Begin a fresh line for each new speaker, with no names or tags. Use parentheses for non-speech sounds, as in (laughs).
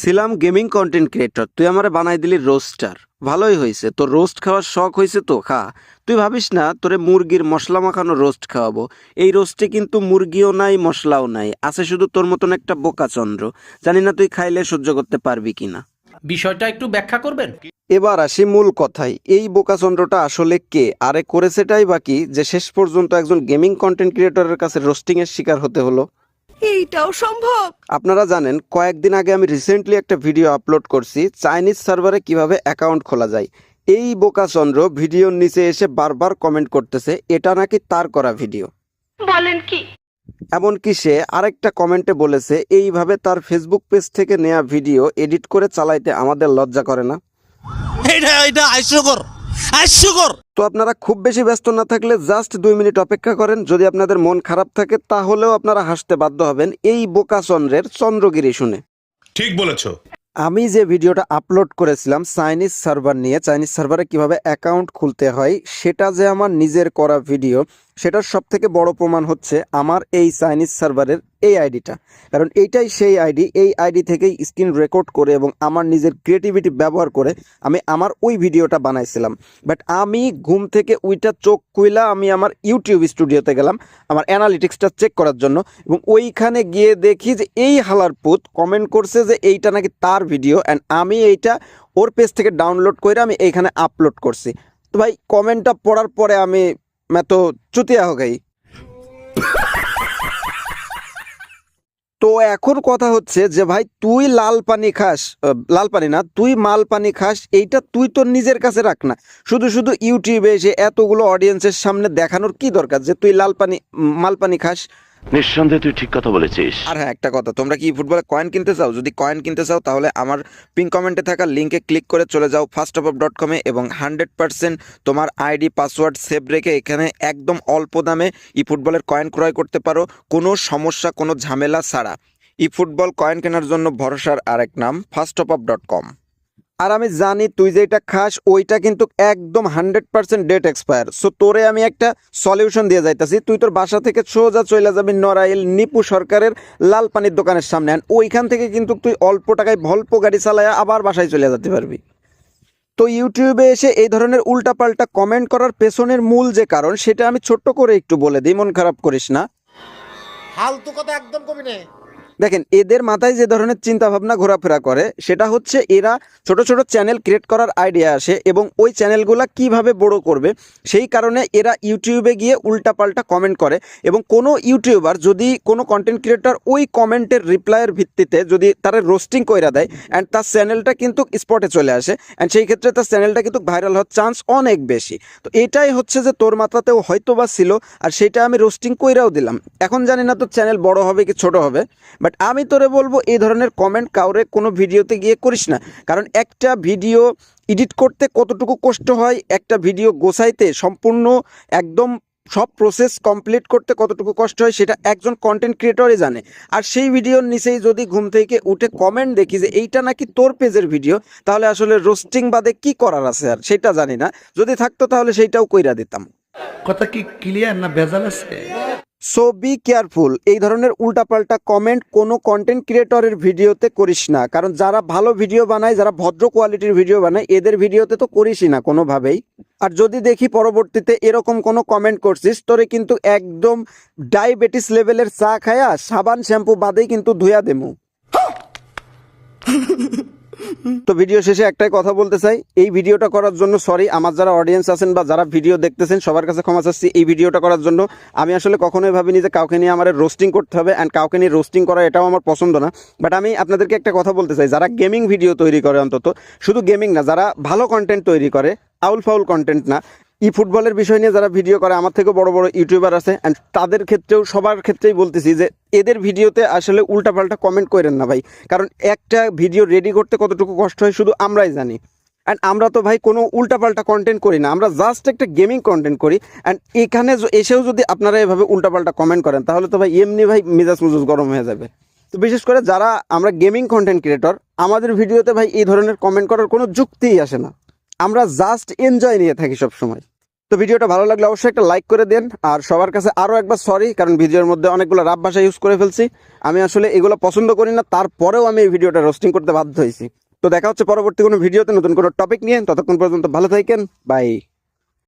ছিলাম gaming content creator তুই আমার বানাই দিলি রোস্টার ভালোই হয়েছে তোর রোস্ট খাওয়ার শখ হয়েছে তো খা। তুই ভাবিস না তোরে মুরগির মশলা মাখানো রোস্ট খাওয়াবো। এই রোস্টে কিন্তু মুরগিও নাই মশলাও নাই আছে শুধু তোর মতন একটা বোকা চন্দ্র। জানি না তুই খাইলে সহ্য করতে পারবি কিনা।
বিষয়টা একটু ব্যাখ্যা করবেন?
এবার আসি মূল কথায় এই বোকাচন্দ্রটা আসলে কে? আরে করেছেটাই বাকি যে শেষ পর্যন্ত একজন গেমিং কন্টেন্ট ক্রিয়েটরের কাছে রোস্টিংয়ের শিকার হতে হলো।
এইটাও সম্ভব।
আপনারা জানেন কয়েকদিন আগে আমি রিসেন্টলি একটা ভিডিও আপলোড করছি চাইনিজ সার্ভারে কীভাবে অ্যাকাউন্ট খোলা যায়। এই বোকাচন্দ্র ভিডিওর নিচে এসে বারবার কমেন্ট করতেছে এটা নাকি তার করা ভিডিও
বলেন কি?
এমনকি সে আরেকটা কমেন্টে বলেছে এইভাবে তার ফেসবুক পেজ থেকে নেওয়া ভিডিও এডিট করে চালাইতে আমাদের লজ্জা করে না।
এটা এটা হাস্যকর হাস্যকর
তো আপনারা খুব বেশি ব্যস্ত না থাকলে জাস্ট দুই মিনিট অপেক্ষা করেন। যদি আপনাদের মন খারাপ থাকে তাহলেও আপনারা হাসতে বাধ্য হবেন এই বোকা চন্দ্রের চন্দ্রগিরি শুনে।
ঠিক বলেছ।
আমি যে ভিডিওটা আপলোড করেছিলাম চাইনিজ সার্ভার নিয়ে চাইনিজ সার্ভারে কীভাবে অ্যাকাউন্ট খুলতে হয় সেটা যে আমার নিজের করা ভিডিও সেটার সব থেকে বড় প্রমাণ হচ্ছে আমার এই চাইনিজ সার্ভারের এই আইডিটা কারণ এইটাই সেই আইডি এই আইডি থেকেই স্ক্রিন রেকর্ড করে এবং আমার নিজের ক্রিয়েটিভিটি ব্যবহার করে আমি আমার ওই ভিডিওটা বানাইছিলাম। বাট আমি ঘুম থেকে ওইটা চোখ কুইলা আমি আমার ইউটিউব স্টুডিওতে গেলাম, আমার অ্যানালিটিক্সটা চেক করার জন্য এবং ওইখানে গিয়ে দেখি যে এই হালার পুত কমেন্ট করছে যে এইটা নাকি তার ভিডিও অ্যান্ড আমি এইটা ওর পেজ থেকে ডাউনলোড করে আমি এইখানে আপলোড করছি। তো ভাই কমেন্টটা পড়ার পরে আমি मैं तो চুতিয়া हो गई। (laughs) তো এখন কথা হচ্ছে যে, ভাই, তুই লাল পানি খাস। লাল পানি না, তুই মাল পানি খাস, এইটা তুই তোর নিজের কাছে রাখ না। শুধু শুধু ইউটিউবে এসে এতগুলো অডিয়েন্সের সামনে দেখানোর কি দরকার যে, তুই লাল পানি, মাল পানি খাস?
নিঃসন্দেহে তুই ঠিক কথা বলেছিস।
আর হ্যাঁ একটা কথা, তোমরা কি ফুটবলে কয়েন কিনতে চাও? যদি কয়েন কিনতে চাও, তাহলে আমার পিন কমেন্টে থাকা লিঙ্কে ক্লিক করে চলে যাও ফার্স্ট অফ ডট কমে এবং হান্ড্রেড পার্সেন্ট তোমার আইডি পাসওয়ার্ড সেভ রেখে এখানে একদম অল্প দামে ই ফুটবলের কয়েন ক্রয় করতে পারো। কোনো সমস্যা, কোনো ঝামেলা ছাড়া। ই ফুটবল কয়েন কেনার জন্য ভরসার আরেক নাম ফার্স্ট অফ ডট কম আর আমি জানি তুই যেটা খাস, ওইটা কিন্তু একদম hundred percent date expire so তোরে আমি একটা সলিউশন দিয়ে যাইতাছি। তুই তোর বাসা থেকে সোজা চলে যাবি নড়াইল নিপু সরকারের লাল পানির দোকানের সামনে। ওইখান থেকে কিন্তু তুই অল্প টাকায় ভল্প গাড়ি চালায় আবার বাসায় চলে যেতে পারবি। তো ইউটিউবে এসে এই ধরনের উল্টাপাল্টা কমেন্ট করার পেছনের মূল যে কারণ, সেটা আমি ছোট্ট করে একটু বলে দিই, মন খারাপ করিস না।
ফালতু কথা একদম কবি নে।
দেখেন, এদের মাথায় যে ধরনের চিন্তা ভাবনা ঘোরাফেরা করে, সেটা হচ্ছে এরা ছোট ছোট চ্যানেল ক্রিয়েট করার আইডিয়া আসে এবং ওই চ্যানেলগুলো কীভাবে বড় করবে, সেই কারণে এরা ইউটিউবে গিয়ে উল্টাপাল্টা কমেন্ট করে এবং কোনো ইউটিউবার যদি কোনো কন্টেন্ট ক্রিয়েটর ওই কমেন্টের রিপ্লাইয়ের ভিত্তিতে যদি তারা রোস্টিং কইরা দেয় অ্যান্ড তার চ্যানেলটা কিন্তু স্পটে চলে আসে অ্যান্ড সেই ক্ষেত্রে তার চ্যানেলটা কিন্তু ভাইরাল হওয়ার চান্স অনেক বেশি। তো এটাই হচ্ছে যে তোর মাথাতেও হয়তো বা ছিল, আর সেটা আমি রোস্টিং কইরাও দিলাম। এখন জানি না তোর চ্যানেল বড় হবে কি ছোট হবে বাট আমি তোরে বলব, এই ধরনের কমেন্ট কাউরে কোনো ভিডিওতে গিয়ে করিস না। কারণ একটা ভিডিও এডিট করতে কতটুকু কষ্ট হয়, একটা ভিডিও গোছাইতে সম্পূর্ণ একদম সব প্রসেস কমপ্লিট করতে কতটুকু কষ্ট হয়, সেটা একজন কন্টেন্ট ক্রিয়েটরই জানে। আর সেই ভিডিওর নিচেই যদি ঘুম থেকে উঠে কমেন্ট দেখি যে এইটা নাকি তোর পেজের ভিডিও, তাহলে আসলে রোস্টিং বাদে কি করার আছে আর? সেটা জানি না। যদি থাকতো তাহলে সেইটাও কইরা দিতাম।
কথা কি ক্লিয়ার না ভেজাল আছে?
সো বি কেয়ারফুল এই ধরনের উল্টাপাল্টা কমেন্ট কোনো কন্টেন্ট ক্রিয়েটরের ভিডিওতে করিস না। কারণ যারা ভালো ভিডিও বানায়, যারা ভদ্র কোয়ালিটির ভিডিও বানায়, এদের ভিডিওতে তো করিসই না কোনোভাবেই। আর যদি দেখি পরবর্তীতে এরকম কোনো কমেন্ট করছিস, তোরে কিন্তু একদম ডায়াবেটিস লেভেলের চা খায়া সাবান শ্যাম্পু বাদেই কিন্তু ধুয়া দেমু (laughs) তো ভিডিও শেষে একটাই কথা বলতে চাই, এই ভিডিওটা করার জন্য সরি আমার যারা অডিয়েন্স আছেন বা যারা ভিডিও দেখতেছেন, সবার কাছে ক্ষমা চাচ্ছি, এই ভিডিওটা করার জন্য। আমি আসলে কখনোই ভাবিনি যে কাউকে নিয়ে আমার রোস্টিং করতে হবে অ্যান্ড কাউকে নিয়ে রোস্টিং করা এটাও আমার পছন্দ না। বাট আমি আপনাদেরকে একটা কথা বলতে চাই, যারা গেমিং ভিডিও তৈরি করে অন্তত, শুধু গেমিং না, যারা ভালো কন্টেন্ট তৈরি করে, আউল ফাউল কন্টেন্ট না ই ফুটবলের বিষয় নিয়ে যারা ভিডিও করে, আমার থেকে বড় বড় ইউটিউবার আছে অ্যান্ড তাদের ক্ষেত্রেও, সবার ক্ষেত্রেই বলতেছি যে, এদের ভিডিওতে আসলে উল্টাপাল্টা কমেন্ট করেন না ভাই। কারণ একটা ভিডিও রেডি করতে কতটুকু কষ্ট হয়, শুধু আমরাই জানি। অ্যান্ড আমরা তো ভাই কোনো উল্টাপাল্টা কন্টেন্ট করি না, আমরা জাস্ট একটা গেমিং কন্টেন্ট করি অ্যান্ড এখানে এসেও যদি আপনারা এভাবে উল্টাপাল্টা কমেন্ট করেন, তাহলে তো ভাই এমনি ভাই মেজাজ মুজুজ গরম হয়ে যাবে। তো বিশেষ করে যারা আমরা গেমিং কন্টেন্ট ক্রিয়েটর আমাদের ভিডিওতে ভাই এই ধরনের কমেন্ট করার কোনো যুক্তিই আসে না। আমরা জাস্ট এনজয় নিয়ে থাকি সব সময় তো ভিডিওটা ভালো লাগলে অবশ্যই একটা লাইক করে দেন। আর সবার কাছে আরও একবার সরি কারণ ভিডিওর মধ্যে অনেকগুলো রাব ভাষা ইউজ করে ফেলছি। আমি আসলে এগুলো পছন্দ করি না, তারপরেও আমি এই ভিডিওটা রোস্টিং করতে বাধ্য হয়েছি। তো দেখা হচ্ছে পরবর্তী কোনো ভিডিওতে নতুন কোনো টপিক নিয়ে। ততক্ষণ পর্যন্ত ভালো থাকেন বাই